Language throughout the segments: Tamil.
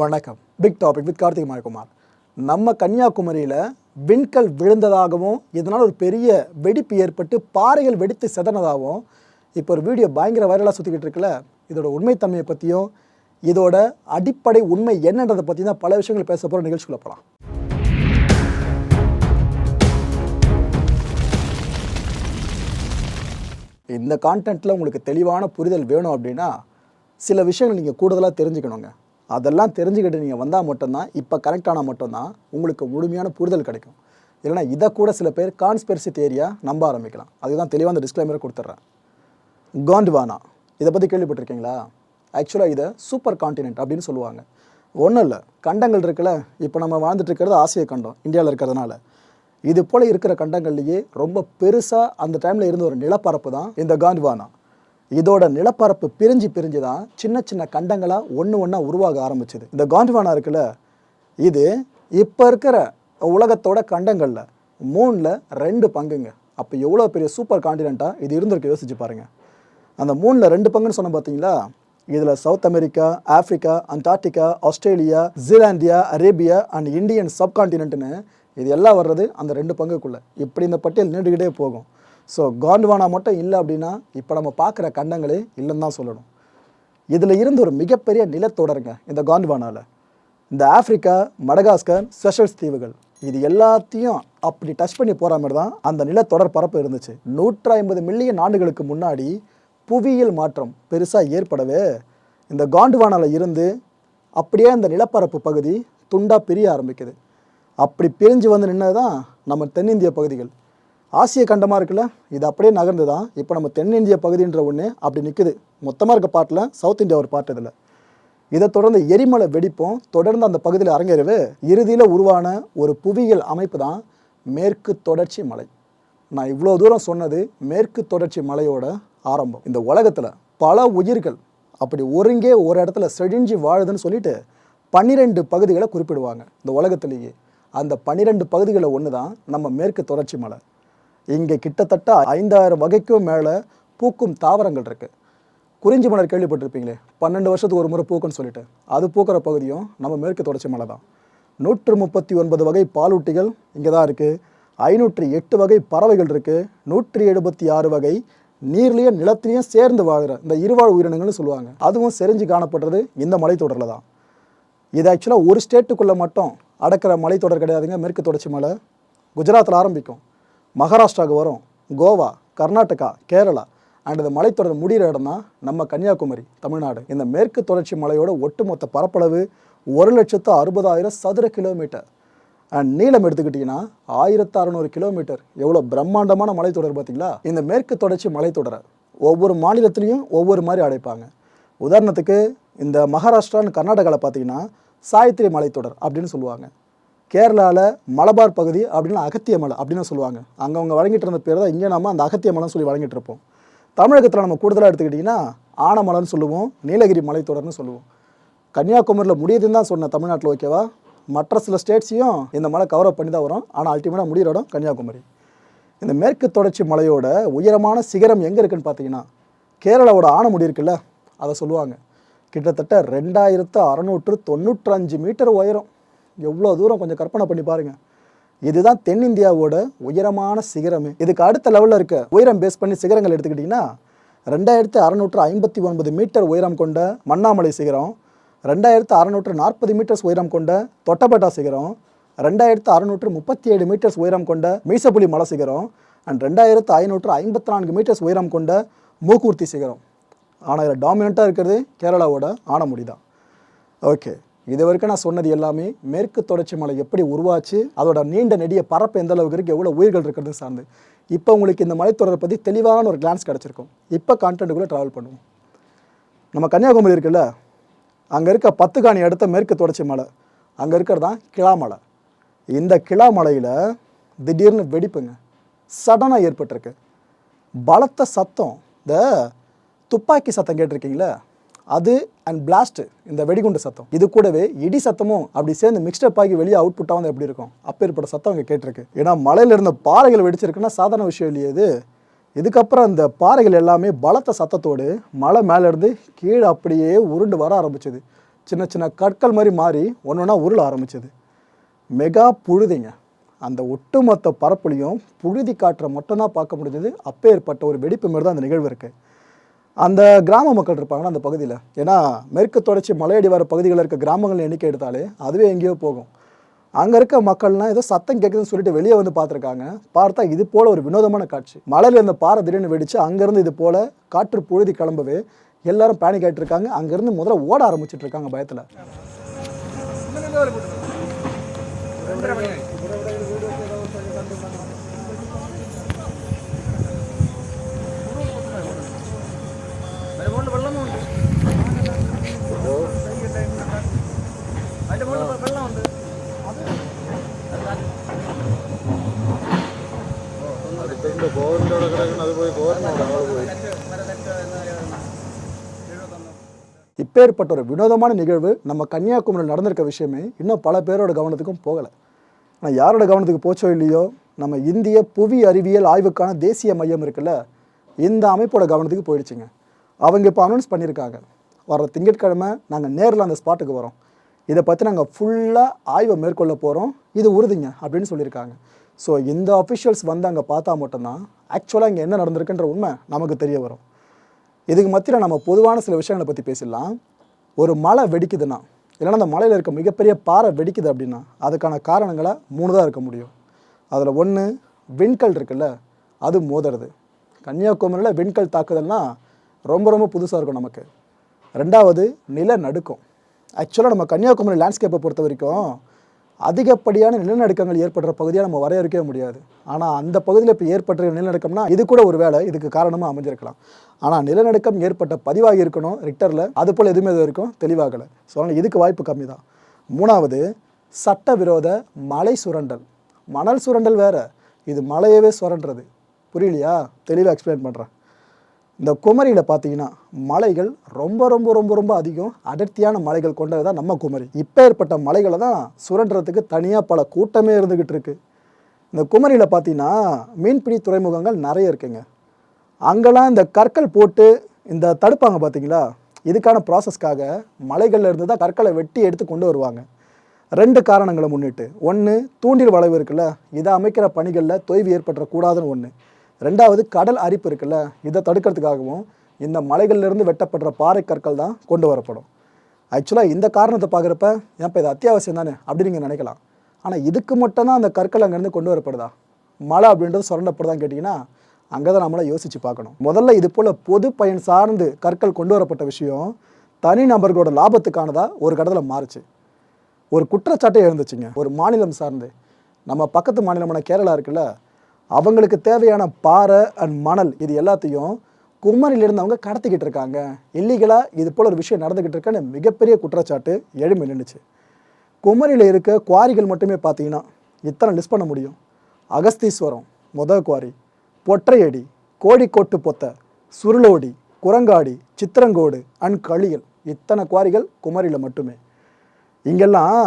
வணக்கம். Big topic with Karthik Mayakumar. நம்ம கன்னியாகுமரியில் விண்கல் விழுந்ததாகவும் இதனால் ஒரு பெரிய வெடிப்பு ஏற்பட்டு பாறைகள் வெடித்து செதனதாகவும் இப்போ ஒரு வீடியோ பயங்கர வைரலாக சுற்றிக்கிட்டு இருக்குல்ல இதோட உண்மைத்தன்மையை பற்றியும் இதோட அடிப்படை உண்மை என்னன்றதை பற்றி தான் பல விஷயங்கள் பேச போகிற நிகழ்ச்சிக்குள்ள போகலாம் இந்த கான்டென்ட்டில் உங்களுக்கு தெளிவான புரிதல் வேணும் அப்படின்னா சில விஷயங்கள் நீங்கள் கூடுதலாக தெரிஞ்சுக்கணுங்க. அதெல்லாம் தெரிஞ்சுக்கிட்டு நீங்கள் வந்தால் மட்டும்தான் இப்போ கனெக்ட் ஆனால் மட்டும்தான் உங்களுக்கு முழுமையான புரிதல் கிடைக்கும். இல்லைனா இதை கூட சில பேர் கான்ஸ்பெர்சி தேரியா நம்ப ஆரம்பிக்கலாம். அதுதான் தெளிவாக அந்த டிஸ்க்ளைமரை கொடுத்துட்றேன் காண்ட்வானா இதை பற்றி கேள்விப்பட்டிருக்கீங்களா? ஆக்சுவலாக இதை சூப்பர் காண்டினென்ட் அப்படின்னு சொல்லுவாங்க. ஒன்றும் இல்லை. கண்டங்கள் இருக்குல்ல. இப்போ நம்ம வாழ்ந்துட்டு இருக்கிறது ஆசிய கண்டம் இந்தியாவில் இருக்கிறதுனால. இது போல் இருக்கிற கண்டங்கள்லேயே ரொம்ப பெருசாக அந்த டைமில் இருந்த ஒரு நிலப்பரப்பு தான் இந்த காண்ட்வானா இதோட நிலப்பரப்பு பிரிஞ்சு பிரிஞ்சு தான் சின்ன சின்ன கண்டங்களாக ஒன்று ஒன்றா உருவாக ஆரம்பிச்சது. இந்த காண்ட்வானா இருக்குல்ல இது இப்போ இருக்கிற உலகத்தோட கண்டங்களில் மூணில் ரெண்டு பங்குங்க. அப்போ எவ்வளோ பெரிய சூப்பர் காண்டினெண்ட்டாக இது இருந்திருக்கு யோசிச்சு பாருங்கள் அந்த மூணில் ரெண்டு பங்குன்னு சொன்ன பார்த்தீங்களா இதில் south America Africa Antarctica Australia Zealandia Arabia and Indian சப்கான்டினென்ட்னு இது எல்லாம் வர்றது அந்த ரெண்டு பங்குக்குள்ளே. இப்படி இந்த பட்டியல் நீண்டுக்கிட்டே போகும். ஸோ காண்டுவானா மட்டும் இல்லை அப்படின்னா இப்போ நம்ம பார்க்குற கண்டங்களே இல்லைன்னு தான் சொல்லணும். இதில் இருந்து ஒரு மிகப்பெரிய நிலத்தொடருங்க இந்த காண்டுவானாவில் இந்த ஆஃப்ரிக்கா மடகாஸ்கர் ஸ்பெஷல்ஸ் தீவுகள். இது எல்லாத்தையும் அப்படி டச் பண்ணி போகிற மாதிரி தான் அந்த நிலத்தொடர் பரப்பு இருந்துச்சு. நூற்றி ஐம்பது மில்லியன் ஆண்டுகளுக்கு முன்னாடி புவியியல் மாற்றம் பெருசாக ஏற்படவே இந்த காண்டுவானாவில் இருந்து அப்படியே அந்த நிலப்பரப்பு பகுதி துண்டாக பிரிய ஆரம்பிக்குது. அப்படி பிரிஞ்சு வந்து நின்னது தான் நம்ம தென்னிந்திய பகுதிகள். ஆசிய கண்டமாக இருக்குல்ல? இது அப்படியே நகர்ந்து தான் இப்போ நம்ம தென்னிந்திய பகுதின்ற ஒன்று அப்படி நிற்குது மொத்தமாக இருக்க பாட்டில் சவுத் இந்தியா ஒரு பாட்டு இதில். இதை தொடர்ந்து எரிமலை வெடிப்பும் தொடர்ந்து அந்த பகுதியில் அரங்கேறவே இறுதியில் உருவான ஒரு புவியியல் அமைப்பு தான் மேற்கு தொடர்ச்சி மலை. நான் இவ்வளோ தூரம் சொன்னது மேற்கு தொடர்ச்சி மலையோட ஆரம்பம். இந்த உலகத்தில் பல உயிர்கள் அப்படி ஒருங்கே ஒரு இடத்துல செழிஞ்சு வாழுதுன்னு சொல்லிட்டு பன்னிரெண்டு பகுதிகளை குறிப்பிடுவாங்க இந்த உலகத்திலேயே. அந்த பன்னிரெண்டு பகுதிகளில் ஒன்று தான் நம்ம மேற்கு தொடர்ச்சி மலை. இங்கே கிட்டத்தட்ட ஐந்தாயிரம் வகைக்கும் மேலே பூக்கும் தாவரங்கள் இருக்குது குறிஞ்சி மலர் கேள்விப்பட்டிருப்பீங்களே? பன்னெண்டு வருஷத்துக்கு ஒரு முறை பூக்குன்னு சொல்லிட்டு. அது பூக்கிற பகுதியும் நம்ம மேற்கு தொடர்ச்சி மலை தான். நூற்று முப்பத்தி ஒன்பது வகை பாலூட்டிகள் இங்கே தான் இருக்குது ஐநூற்றி எட்டு வகை பறவைகள் இருக்குது நூற்றி எழுபத்தி ஆறு வகை நீர்லேயும் நிலத்திலையும் சேர்ந்து வாழ்கிற இந்த இருவாழ் உயிரினங்கள்னு சொல்லுவாங்க. அதுவும் செறிஞ்சு காணப்படுறது இந்த மலைத்தொடரில் தான். இது ஆக்சுவலாக ஒரு ஸ்டேட்டுக்குள்ளே மட்டும் அடக்கிற மலைத்தொடர் கிடையாதுங்க. மேற்கு தொடர்ச்சி மலை குஜராத்தில் ஆரம்பிக்கும். மகாராஷ்டிராவுக்கு வரும். கோவா கர்நாடகா கேரளா அண்ட் இந்த மலைத்தொடர் முடிகிற இடம் தான் நம்ம கன்னியாகுமரி தமிழ்நாடு. இந்த மேற்கு தொடர்ச்சி மலையோட ஒட்டுமொத்த பரப்பளவு ஒரு லட்சத்து அறுபதாயிரம் சதுர கிலோமீட்டர். அண்ட் நீளம் எடுத்துக்கிட்டிங்கன்னா ஆயிரத்து அறநூறு கிலோமீட்டர். எவ்வளோ பிரம்மாண்டமான மலைத்தொடர் பார்த்தீங்களா? இந்த மேற்கு தொடர்ச்சி மலைத்தொடரை ஒவ்வொரு மாநிலத்திலையும் ஒவ்வொரு மாதிரி அடைப்பாங்க. உதாரணத்துக்கு இந்த மகாராஷ்டிரான்னு கர்நாடகாவில் பார்த்தீங்கன்னா சாயத்ரி மலைத்தொடர் அப்படின்னு சொல்லுவாங்க. கேரளாவில் மலபார் பகுதி அப்படின்னா அகத்திய மலை அப்படின்னு சொல்லுவாங்க. அங்கே அவங்க வழங்கிட்டு இருந்த பேர் தான் இங்கே நம்ம அந்த அகத்திய மலைன்னு சொல்லி வழங்கிட்டு இருப்போம். தமிழகத்தில் நம்ம கூடுதலாக எடுத்துக்கிட்டிங்கன்னா ஆனமலைன்னு சொல்லுவோம் நீலகிரி மலைத்தொடர்னு சொல்லுவோம். கன்னியாகுமரியில் முடியுதுன்னு தான் சொன்னேன் தமிழ்நாட்டில் ஓகேவா? மற்ற சில ஸ்டேட்ஸையும் இந்த மலை கவர் அப் பண்ணி தான் வரும் ஆனால் அல்டிமேட்டாக முடிகிற இடம் கன்னியாகுமரி. இந்த மேற்கு தொடர்ச்சி மலையோட உயரமான சிகரம் எங்கே இருக்குன்னு பார்த்தீங்கன்னா கேரளாவோட ஆனமுடி இருக்குல்ல அதை சொல்லுவாங்க. கிட்டத்தட்ட ரெண்டாயிரத்து அறநூற்று தொண்ணூற்றஞ்சு மீட்டர் உயரம். எவ்வளோ தூரம் கொஞ்சம் கற்பனை பண்ணி பாருங்கள் இதுதான் தென்னிந்தியாவோட உயரமான சிகரமே. இதுக்கு அடுத்த லெவலில் இருக்க உயரம் பேஸ் பண்ணி சிகரங்கள் எடுத்துக்கிட்டிங்கன்னா ரெண்டாயிரத்து அறநூற்று ஐம்பத்தி ஒன்பது மீட்டர் உயரம் கொண்ட மண்ணாமலை சிகரம் ரெண்டாயிரத்து அறநூற்று நாற்பது மீட்டர்ஸ் உயரம் கொண்ட தொட்டபட்டா சிகரம் ரெண்டாயிரத்து அறநூற்று முப்பத்தி ஏழு மீட்டர்ஸ் உயரம் கொண்ட மீசப்புலி மலை சிகரம் அண்ட் ரெண்டாயிரத்து ஐநூற்று ஐம்பத்தி நான்கு மீட்டர்ஸ் உயரம் கொண்ட மூக்கூர்த்தி சிகரம். ஆனால் இதில் டாமினண்ட்டாக இருக்கிறது கேரளாவோட ஆனமுடி தான் ஓகே இது வரைக்கும் நான் சொன்னது எல்லாமே மேற்கு தொடர்ச்சி மலை எப்படி உருவாச்சு அதோட நீண்ட நெடிய பரப்பு எந்த அளவுக்கு இருக்குது எவ்வளோ உயிர்கள் இருக்கிறது சார்ந்து. இப்போ உங்களுக்கு இந்த மலைத்தொடரை பற்றி தெளிவான ஒரு கிளான்ஸ் கிடச்சிருக்கும். இப்போ கான்டென்ட்டுக்குள்ளே ட்ராவல் பண்ணுவோம். நம்ம கன்னியாகுமரி இருக்குல்ல அங்கே இருக்க பத்து காணி அடுத்த மேற்கு தொடர்ச்சி மலை அங்கே இருக்கிறது தான் கிளாமலை இந்த கிளாமலையில் திடீர்னு வெடிப்புங்க. சடனாக ஏற்பட்டிருக்கு. பலத்த சத்தம். இந்த துப்பாக்கி சத்தம் கேட்டிருக்கீங்களே? அது அண்ட் பிளாஸ்ட் இந்த வெடிகுண்டு சத்தம். இது கூடவே இடி சத்தமும் அப்படி சேர்ந்து மிக்ஸ்டப் ஆகி வெளியே அவுட்புட்டாக வந்து எப்படி இருக்கும்? அப்பேற்பட்ட சத்தம் அங்கே கேட்டிருக்கு. ஏன்னா மலையில் இருந்த பாறைகள் வெடிச்சிருக்குன்னா சாதாரண விஷயம் இல்லையே இது. இதுக்கப்புறம் அந்த பாறைகள் எல்லாமே பலத்த சத்தத்தோடு மலை மேலேருந்து கீழே அப்படியே உருண்டு வர ஆரம்பிச்சது. சின்ன சின்ன கற்கள் மாதிரி மாறி ஒன்று ஒன்றா உருள ஆரம்பிச்சது. மெகா புழுதிங்க. அந்த ஒட்டுமொத்த பரப்புலையும் புழுதி காற்றை மட்டும்தான் பார்க்க முடிஞ்சது. அப்பேற்பட்ட ஒரு வெடிப்பு மாதிரி தான் அந்த நிகழ்வு இருக்குது அந்த கிராம மக்கள் இருப்பாங்கன்னா அந்த பகுதியில். ஏன்னா மேற்கு தொடர்ச்சி மலையடி வர பகுதிகளில் இருக்க கிராமங்கள் எண்ணிக்கை எடுத்தாலே அதுவே எங்கேயோ போகும். அங்கே இருக்க மக்கள்லாம் ஏதோ சத்தம் கேட்குதுன்னு சொல்லிட்டு வெளியே வந்து பார்த்துருக்காங்க. பார்த்தா இது போல் ஒரு வினோதமான காட்சி. மலையில் இருந்த பாறை திடீர்னு வெடிச்சு அங்கேருந்து இது போல் காற்று புழுதி கிளம்பவே எல்லாரும் பேனிக் ஆகிட்டு இருக்காங்க அங்கேருந்து முதல்ல ஓட ஆரம்பிச்சிட்டு இருக்காங்க பயத்தில். അതിന്റെ മുകളിൽ വെള്ളമുണ്ട് അടുത്തുണ്ട് ബോറിൻ്റെ അവിടെ കിടക്കണം അത് പോയി ബോറിനോട് ആള് പോയി இப்பேற்பட்ட ஒரு வினோதமான நிகழ்வு நம்ம கன்னியாகுமரியில் நடந்திருக்க விஷயமே இன்னும் பல பேரோட கவனத்துக்கும் போகலை ஆனால் யாரோட கவனத்துக்கு போச்சோ இல்லையோ நம்ம இந்திய புவி அறிவியல் ஆய்வுக்கான தேசிய மையம் இருக்குல்ல இந்த அமைப்போட கவனத்துக்கு போயிடுச்சுங்க அவங்க இப்போ அனௌன்ஸ் பண்ணியிருக்காங்க வர திங்கட்கிழமை நாங்கள் நேரில் அந்த ஸ்பாட்டுக்கு வரோம் இதை பற்றி நாங்கள் ஃபுல்லாக ஆய்வை மேற்கொள்ள போகிறோம் இது உறுதிங்க அப்படின்னு சொல்லியிருக்காங்க. ஸோ இந்த அஃபிஷியல்ஸ் வந்து அங்கே பார்த்தா மட்டும்தான் ஆக்சுவலாக இங்கே என்ன நடந்திருக்குன்ற உண்மை நமக்கு தெரிய வரும். இதுக்கு மத்தியில் நம்ம பொதுவான சில விஷயங்களை பற்றி பேசிடலாம். ஒரு மலை வெடிக்குதுன்னா இல்லைன்னா அந்த மலையில் இருக்க மிகப்பெரிய பாறை வெடிக்குது அப்படின்னா அதுக்கான காரணங்களை மூணு தான் இருக்க முடியும். அதில் ஒன்று விண்கல் இருக்குல்ல அது மோதுறது. கன்னியாகுமரியில் விண்கல் தாக்குதல்னால் ரொம்ப ரொம்ப புதுசாக இருக்கும் நமக்கு. ரெண்டாவது நில நடுக்கும் ஆக்சுவலாக நம்ம கன்னியாகுமரி லேண்ட்ஸ்கேப்பை பொறுத்த வரைக்கும் அதிகப்படியான நிலநடுக்கங்கள் ஏற்படுற பகுதியாக நம்ம வரையறுக்கவே முடியாது. ஆனால் அந்த பகுதியில் இப்போ ஏற்பட்ட நிலநடுக்கம்னா இது கூட ஒரு வேலை இதுக்கு காரணமாக அமைஞ்சிருக்கலாம். ஆனால் நிலநடுக்கம் ஏற்பட்ட பதிவாகி இருக்கணும் ரிக்டரில் அது போல் எதுவுமே இது வரைக்கும் தெளிவாகலை. ஸோ அதனால் இதுக்கு வாய்ப்பு கம்மி தான் மூணாவது சட்டவிரோத மலை சுரண்டல். மணல் சுரண்டல் வேறு. இது மலையவே சுரண்டுறது. புரியலையா? தெளிவாக எக்ஸ்பிளைன் பண்ணுறேன் இந்த குமரியில் பார்த்தீங்கன்னா மலைகள் ரொம்ப ரொம்ப ரொம்ப ரொம்ப அதிகம். அடர்த்தியான மலைகள் கொண்டது தான் நம்ம குமரி. இப்போ ஏற்பட்ட மலைகளை தான் சுரண்டுறதுக்கு தனியாக பல கூட்டமே இருந்துக்கிட்டு இருக்கு. இந்த குமரியில் பார்த்தீங்கன்னா மீன்பிடி துறைமுகங்கள் நிறைய இருக்குங்க. அங்கெல்லாம் இந்த கற்கள் போட்டு இந்த தடுப்பாங்க பார்த்தீங்களா? இதுக்கான ப்ராசஸ்க்காக மலைகளில் இருந்து தான் கற்களை வெட்டி எடுத்து கொண்டு வருவாங்க. ரெண்டு காரணங்களை முன்னிட்டு. ஒன்று தூண்டில் வளைவு இருக்குல்ல? இதை அமைக்கிற பணிகளில் தொய்வு ஏற்பட்டுறக்கூடாதுன்னு ஒன்று ரெண்டாவது கடல் அரிப்பு இருக்குல்ல இதை தடுக்கிறதுக்காகவும் இந்த மலைகள்லேருந்து வெட்டப்படுற பாறை கற்கள் தான் கொண்டு வரப்படும். ஆக்சுவலாக இந்த காரணத்தை பார்க்குறப்ப ஏன்ப்பா இது அத்தியாவசியம் தானே அப்படி நீங்கள் நினைக்கலாம். ஆனால் இதுக்கு மட்டும்தான் அந்த கற்கள் அங்கேருந்து கொண்டு வரப்படுதா? மழை அப்படின்றது சுரண்டப்படுதான்னு கேட்டிங்கன்னா அங்கே தான் நம்மளை யோசித்து பார்க்கணும். முதல்ல இது போல் பொது பயன் சார்ந்து கற்கள் கொண்டு வரப்பட்ட விஷயம் தனி நபர்களோட லாபத்துக்கானதாக ஒரு கடத்தில் மாறுச்சு. ஒரு குற்றச்சாட்டே எழுந்துச்சுங்க. ஒரு மாநிலம் சார்ந்து. நம்ம பக்கத்து மாநிலமான கேரளா இருக்குல்ல அவங்களுக்கு தேவையான பாறை அண்ட் மணல் இது எல்லாத்தையும் குமரியிலிருந்து அவங்க கடத்திக்கிட்டு இருக்காங்க. இல்லீகலாக இது போல் ஒரு விஷயம் நடந்துக்கிட்டு இருக்கன்னு மிகப்பெரிய குற்றச்சாட்டு எழுமி நின்றுச்சு குமரியில் இருக்க குவாரிகள் மட்டுமே பார்த்தீங்கன்னா இத்தனை லிஸ்ட் பண்ண முடியும். அகஸ்தீஸ்வரம் முத குவாரி பொற்றையடி கோழிக்கோட்டு பொத்த சுருளோடி குரங்காடி சித்திரங்கோடு அண்ட் களியல். இத்தனை குவாரிகள் குமரியில் மட்டுமே. இங்கெல்லாம்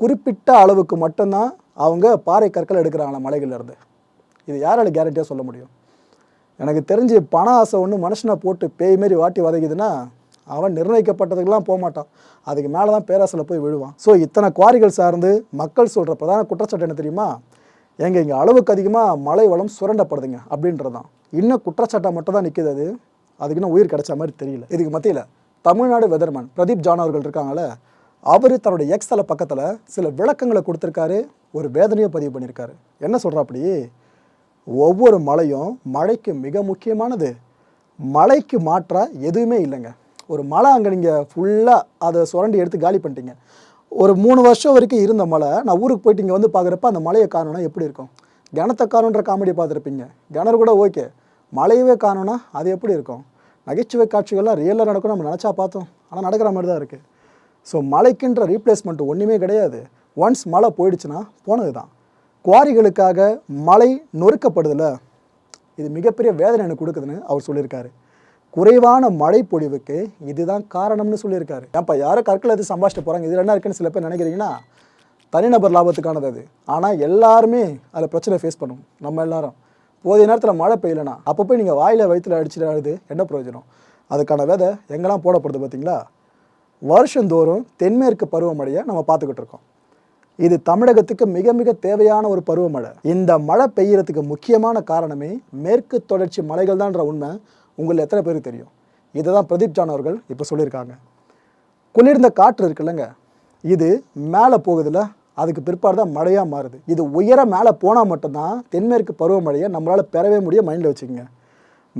குறிப்பிட்ட அளவுக்கு மட்டும்தான் அவங்க பாறை கற்கள் எடுக்கிறாங்களா மலைகள்லேருந்து இது யாரால கேரண்டியாக சொல்ல முடியும்? எனக்கு தெரிஞ்சு பண ஆசை ஒன்று மனுஷனை போட்டு பேய் மாரி வாட்டி வதைக்குதுன்னா அவன் நிர்ணயிக்கப்பட்டதுக்கெல்லாம் போக மாட்டான். அதுக்கு மேலே தான் பேராசில் போய் விழுவான். ஸோ இத்தனை குவாரிகள் சார்ந்து மக்கள் சொல்கிற பிரதான குற்றச்சாட்டு என்ன தெரியுமா? எங்கள் இங்கே அளவுக்கு அதிகமாக மழை வளம் சுரண்டப்படுதுங்க அப்படின்றது தான் இன்னும் குற்றச்சாட்டாக மட்டும் தான் நிற்கிது அது. அதுக்கு இன்னும் உயிர் கிடைச்ச மாதிரி தெரியல. இதுக்கு மத்தியில் தமிழ்நாடு வெதர்மேன் பிரதீப் ஜான் அவர்கள் இருக்காங்களே அவர் தன்னுடைய எக்ஸ் பக்கத்தில் சில விளக்கங்களை கொடுத்துருக்காரு ஒரு வேதனையை பதிவு பண்ணியிருக்காரு. என்ன சொல்கிறாப்படி ஒவ்வொரு மலையும் மழைக்கு மிக முக்கியமானது. மலைக்கு மாற்றாக எதுவுமே இல்லைங்க. ஒரு மலை அங்கே நீங்கள் ஃபுல்லாக அதை சுரண்டி எடுத்து காலி பண்ணிட்டீங்க. ஒரு மூணு வருஷம் வரைக்கும் இருந்த மலை நான் ஊருக்கு போயிட்டு இங்கே வந்து பார்க்குறப்ப அந்த மலையை காணோன்னா எப்படி இருக்கும்? கிணத்தை காணுன்ற காமெடி பார்த்துருப்பீங்க. கிணறு கூட ஓகே. மலையவே காணோன்னா அது எப்படி இருக்கும்? நகைச்சுவை காட்சிகள்லாம் ரியலாக நடக்கும் நம்ம நினச்சா பார்த்தோம். ஆனால் நடக்கிற மாதிரி தான் இருக்குது ஸோ மலைக்குன்ற ரீப்ளேஸ்மெண்ட் ஒன்றுமே கிடையாது. ஒன்ஸ் மழை போயிடுச்சுன்னா போனது தான் குவாரிகளுக்காக மலை நொறுக்கப்படுதுல? இது மிகப்பெரிய வேதனை எனக்கு கொடுக்குதுன்னு அவர் சொல்லியிருக்காரு. குறைவான மழை பொழிவுக்கு இதுதான் காரணம்னு சொல்லியிருக்காரு. ஏன்ப்பா யாரோ கற்களை எடுத்து சம்பாதிச்சிட்டு போகிறாங்க இதில் என்ன இருக்குன்னு சில பேர் நினைக்கிறீங்கன்னா தனிநபர் லாபத்துக்கானது அது. ஆனால் எல்லாருமே அதில் பிரச்சனை ஃபேஸ் பண்ணும். நம்ம எல்லாரும். போதிய நேரத்தில் மழை பெய்யலனா அப்போ போய் நீங்கள் வாயில் வயிற்றில் அடிச்சுட்டு அழுது என்ன பிரயோஜனம்? அதுக்கான விதை எங்கெல்லாம் போடப்படுது பார்த்தீங்களா? வருஷந்தோறும் தென்மேற்கு பருவமழையை நம்ம பார்த்துக்கிட்டு இருக்கோம். இது தமிழகத்துக்கு மிக மிக தேவையான ஒரு பருவமழை. இந்த மழை பெய்யறதுக்கு முக்கியமான காரணமே மேற்கு தொடர்ச்சி மலைகள் தான்ற உண்மை உங்களில் எத்தனை பேருக்கு தெரியும்? இதை தான் பிரதீப் ஜான் அவர்கள் இப்போ சொல்லியிருக்காங்க. குளிர்ந்த காற்று இருக்குல்லங்க இது மேலே போகுதில்ல அதுக்கு பிற்பாடு தான் மழையாக மாறுது. இது உயர மேலே போனால் மட்டும்தான் தென்மேற்கு பருவமழையை நம்மளால் பெறவே முடியும் மைண்டில் வச்சுக்கோங்க.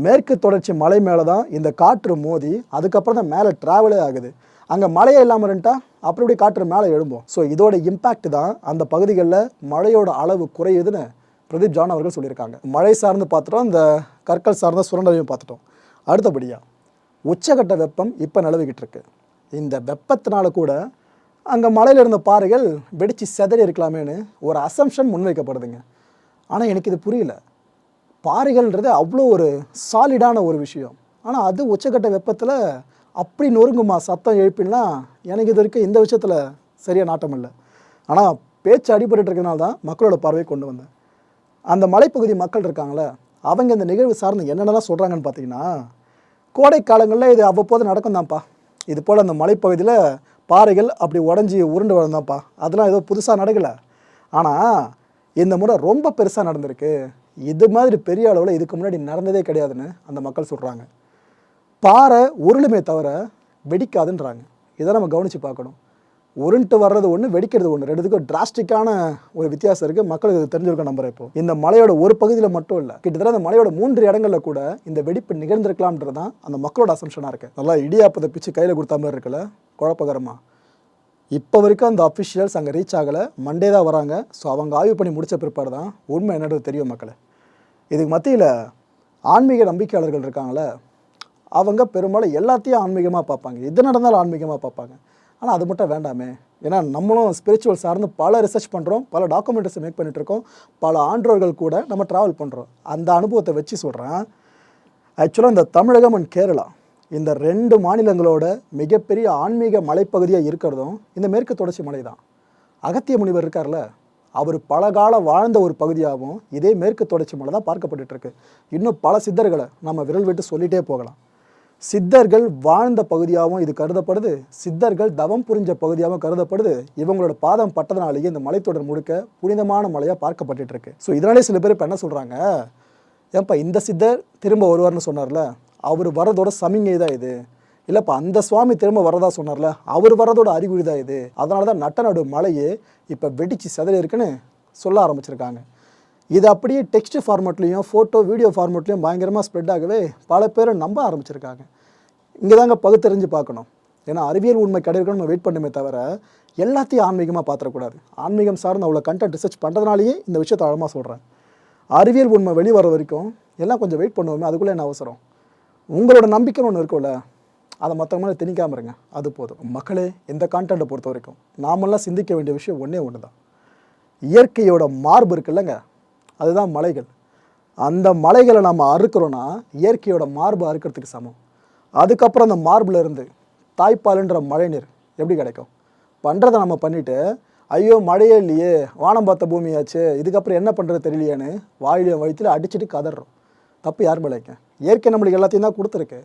மேற்கு தொடர்ச்சி மலை மேலே தான் இந்த காற்று மோதி அதுக்கப்புறம் தான் மேலே ட்ராவலே ஆகுது. அங்கே மழையே இல்லாமல் இருந்துட்டா அப்படி இப்படி காற்று மேலே எழும்பும். ஸோ இதோட இம்பேக்ட் தான் அந்த பகுதிகளில் மழையோட அளவு குறையுதுன்னு பிரதீப் ஜான் அவர்கள் சொல்லியிருக்காங்க. மழை சார்ந்து பார்த்துட்டோம் இந்த கற்கள் சார்ந்த சுரண்டலையும் பார்த்துட்டோம். அடுத்தபடியாக உச்சகட்ட வெப்பம் இப்போ நிலவிக்கிட்டு இருக்கு. இந்த வெப்பத்தினால கூட அங்கே மலையில் இருந்த பாறைகள் வெடித்து செதறி இருக்கலாமேன்னு ஒரு அசம்ஷன் முன்வைக்கப்படுதுங்க. ஆனால் எனக்கு இது புரியல. பாறைகள்ன்றது அவ்வளோ ஒரு சாலிடான ஒரு விஷயம். ஆனால் அது உச்சகட்ட வெப்பத்தில் அப்படி நொறுங்குமா சத்தம் எழுப்பினா எனக்கு இது வரைக்கும் இந்த விஷயத்தில் சரியாக நாட்டம் இல்லை. ஆனால் பேச்சு அடிபட்டு இருக்கனால தான் மக்களோட பார்வையை கொண்டு வந்தேன். அந்த மலைப்பகுதி மக்கள் இருக்காங்களே அவங்க இந்த நிகழ்வு சார்ந்து என்னென்னலாம் சொல்கிறாங்கன்னு பார்த்தீங்கன்னா கோடை காலங்களில் இது அவ்வப்போது நடக்கும் தான்ப்பா இது போல் அந்த மலைப்பகுதியில் பாறைகள் அப்படி உடஞ்சி உருண்டு வளர்ந்தாப்பா அதெல்லாம் ஏதோ புதுசாக நடக்கலை. ஆனால் இந்த முறை ரொம்ப பெருசாக நடந்திருக்கு. இது மாதிரி பெரிய அளவில் இதுக்கு முன்னாடி நடந்ததே கிடையாதுன்னு அந்த மக்கள் சொல்கிறாங்க பாறை உருளுமே தவிர வெடிக்காதுன்றாங்க. இதை நம்ம கவனித்து பார்க்கணும். உருண்டு வர்றது ஒன்று வெடிக்கிறது ஒன்று ரெண்டுத்துக்கும் டிராஸ்டிக்கான ஒரு வித்தியாசம் இருக்குது மக்களுக்கு இது தெரிஞ்சிருக்க நம்புறேன் இப்போ. இந்த மலையோட ஒரு பகுதியில் மட்டும் இல்லை கிட்டத்தட்ட அந்த மலையோட மூன்று இடங்களில் கூட இந்த வெடிப்பு நிகழ்ந்திருக்கலாம்ன்றது தான் அந்த மக்களோட அசம்ஷனாக இருக்குது நல்லா இடியாப்பத்தை பிச்சு கையில் கொடுத்த மாதிரி இருக்குல்ல? குழப்பகரமாக இப்போ வரைக்கும் அந்த அஃபிஷியல்ஸ் அங்கே ரீச் ஆகலை. மண்டே தான் வராங்க. ஸோ அவங்க ஆய்வு பண்ணி முடித்த பிற்பாடு தான் உண்மை என்னன்றது தெரியும் மக்களை. இதுக்கு மத்தியில் ஆன்மீக நம்பிக்கையாளர்கள் இருக்காங்களே அவங்க பெரும்பாலும் எல்லாத்தையும் ஆன்மீகமாக பார்ப்பாங்க. எது நடந்தாலும் ஆன்மீகமாக பார்ப்பாங்க. ஆனால் அது மட்டும் வேண்டாமே. ஏன்னா நம்மளும் ஸ்பிரிச்சுவல் சார்ந்து பல ரிசர்ச் பண்ணுறோம் பல டாக்குமெண்ட்ரிஸ் மேக் பண்ணிகிட்ருக்கோம் பல ஆண்டோர்கள் கூட நம்ம ட்ராவல் பண்ணுறோம் அந்த அனுபவத்தை வச்சு சொல்கிறேன் ஆக்சுவலாக இந்த தமிழகம் அண்ட் கேரளா இந்த ரெண்டு மாநிலங்களோட மிகப்பெரிய ஆன்மீக மலைப்பகுதியாக இருக்கிறதும் இந்த மேற்கு தொடர்ச்சி மலை தான். அகத்திய முனிவர் இருக்கார்ல அவர் பல காலம் வாழ்ந்த ஒரு பகுதியாகவும் இதே மேற்கு தொடர்ச்சி மலை தான் பார்க்கப்பட்டுருக்கு இன்னும் பல சித்தர்களை நம்ம விரல் விட்டு சொல்லிகிட்டே போகலாம். சித்தர்கள் வாழ்ந்த பகுதியாகவும் இது கருதப்படுது. சித்தர்கள் தவம் புரிஞ்ச பகுதியாகவும் கருதப்படுது. இவங்களோட பாதம் பட்டதுனாலேயே இந்த மலைத்தொடர் முழுக்க புனிதமான மலையாக பார்க்கப்பட்டுட்டு இருக்கு ஸோ இதனாலே சில பேர் இப்போ என்ன சொல்கிறாங்க ஏன்பா இந்த சித்தர் திரும்ப வருவார்னு சொன்னார்ல? அவர் வரதோட சமிங்கை தான் இது. இல்லைப்பா அந்த சுவாமி திரும்ப வரதா சொன்னார்ல? அவர் வரதோட அறிகுறி தான் இது. அதனால தான் நட்டநடு மலையே இப்போ வெடிச்சு சிதறி இருக்குன்னு சொல்ல ஆரம்பிச்சிருக்காங்க. இது அப்படியே டெக்ஸ்ட் ஃபார்மேட்லேயும் ஃபோட்டோ வீடியோ ஃபார்மேட்லேயும் பயங்கரமாக ஸ்ப்ரெட் ஆகவே பல பேரை நம்ப ஆரம்பிச்சிருக்காங்க. இங்கே தாங்க பகுத்தறிஞ்சு பார்க்கணும். ஏன்னா அறிவியல் உண்மை கிடைக்கணும் நம்ம வெயிட் பண்ணுமே தவிர எல்லாத்தையும் ஆன்மீகமாக பார்த்துடக்கூடாது. ஆன்மீகம் சார்ந்து அவ்வளோ கண்டென்ட் ரிசர்ச் பண்ணுறதுனாலேயே இந்த விஷயத்தை ஆழமாக சொல்கிறேன் அறிவியல் உண்மை வெளிவர வரைக்கும் எல்லாம் கொஞ்சம் வெயிட் பண்ணுவோமே அதுக்குள்ளே என்ன அவசரம்? உங்களோட நம்பிக்கைன்னு ஒன்று இருக்கும்ல அதை மற்றவங்கள திணிக்காமல் இருங்க. அது போதும். மக்களே இந்த கான்டென்ட்டை பொறுத்த வரைக்கும் நாமெல்லாம் சிந்திக்க வேண்டிய விஷயம் ஒன்றே ஒன்று தான் இயற்கையோட மார்பு இருக்குல்லங்க. அதுதான் மலைகள். அந்த மலைகளை நம்ம அறுக்கிறோன்னா இயற்கையோட மார்பு அறுக்கிறதுக்கு சமம். அதுக்கப்புறம் அந்த மார்பில் இருந்து தாய்ப்பாலுன்ற மழைநீர் எப்படி கிடைக்கும்? பண்ணுறதை நம்ம பண்ணிவிட்டு ஐயோ மழையே இல்லையே வானம் பார்த்த பூமியாச்சு இதுக்கப்புறம் என்ன பண்ணுறது தெரியலையேன்னு வாயிலையும் வயிற்றில் அடிச்சுட்டு கதறோம் தப்பு யார் மேலேங்க இயற்கை நம்மளுக்கு எல்லாத்தையும் தான் கொடுத்துருக்கு.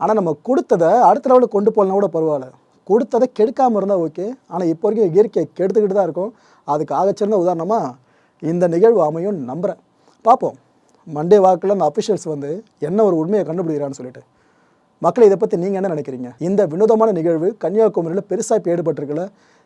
ஆனால் நம்ம கொடுத்ததை அடுத்த லெவலில் கொண்டு போகலனா கூட பரவாயில்ல. கொடுத்ததை கெடுக்காமல் இருந்தால் ஓகே ஆனால் இப்போ வரைக்கும் இயற்கையை கெடுத்துக்கிட்டு தான் இருக்கும். அதுக்கு ஆகச்சிருந்த உதாரணமாக இந்த நிகழ்வு அமையும் நம்புகிறேன் பார்ப்போம் மண்டே வாக்கில் அந்த அஃபிஷியல்ஸ் வந்து என்ன ஒரு உண்மையை கண்டுபிடிக்கிறான்னு சொல்லிட்டு. மக்களை இதை பற்றி நீங்கள் என்ன நினைக்கிறீங்க? இந்த வினோதமான நிகழ்வு கன்னியாகுமரியில் பெருசாக இப்போ ஏற்பட்டிருக்கல